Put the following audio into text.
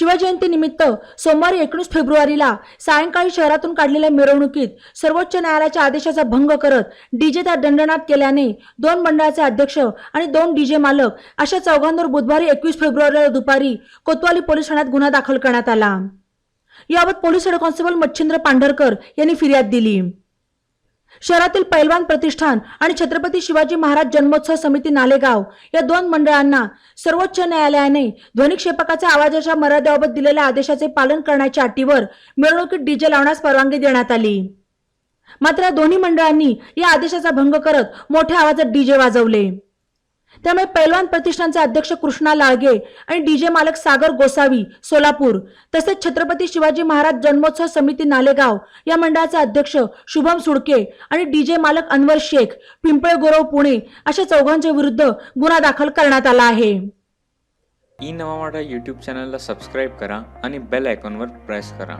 शिवजयंती निमित्त सोमवारी एकोणीस फेब्रुवारीला सायंकाळी शहरातून काढलेल्या मिरवणुकीत सर्वोच्च न्यायालयाच्या आदेशाचा भंग करत डीजे त्या दंडनात केल्याने दोन मंडळाचे अध्यक्ष आणि दोन डीजे मालक अशा चौघांवर बुधवारी एकवीस फेब्रुवारीला दुपारी कोतवाली पोलीस ठाण्यात गुन्हा दाखल करण्यात आला. याबाबत police head constable Machhindra Pandharkar यांनी फिर्याद दिली. शहरातील पैलवान प्रतिष्ठान आणि छत्रपती शिवाजी महाराज जन्मोत्सव समिती नालेगाव या दोन मंडळांना सर्वोच्च न्यायालयाने ध्वनिक्षेपकाच्या आवाजाच्या मर्यादेबाबत दिलेल्या आदेशाचे पालन करण्याच्या अटीवर मिरवणुकीत डीजे लावण्यास परवानगी देण्यात आली. मात्र या दोन्ही मंडळांनी या आदेशाचा भंग करत मोठ्या आवाजात डीजे वाजवले. त्यामुळे पैलवान प्रतिष्ठानचे अध्यक्ष कृष्णा लाळगे आणि डीजे मालक सागर गोसावी सोलापूर तसेच छत्रपती शिवाजी महाराज जन्मोत्सव समिती नालेगाव या मंडळाचे अध्यक्ष शुभम सुडके आणि डीजे मालक अनवर शेख पिंपळ गोरव पुणे अशा चौघांच्या विरुद्ध गुन्हा दाखल करण्यात आला आहे. ई नवा मराठा यूट्यूब चॅनलला सबस्क्राईब करा आणि बेल आयकॉनवर प्रेस करा.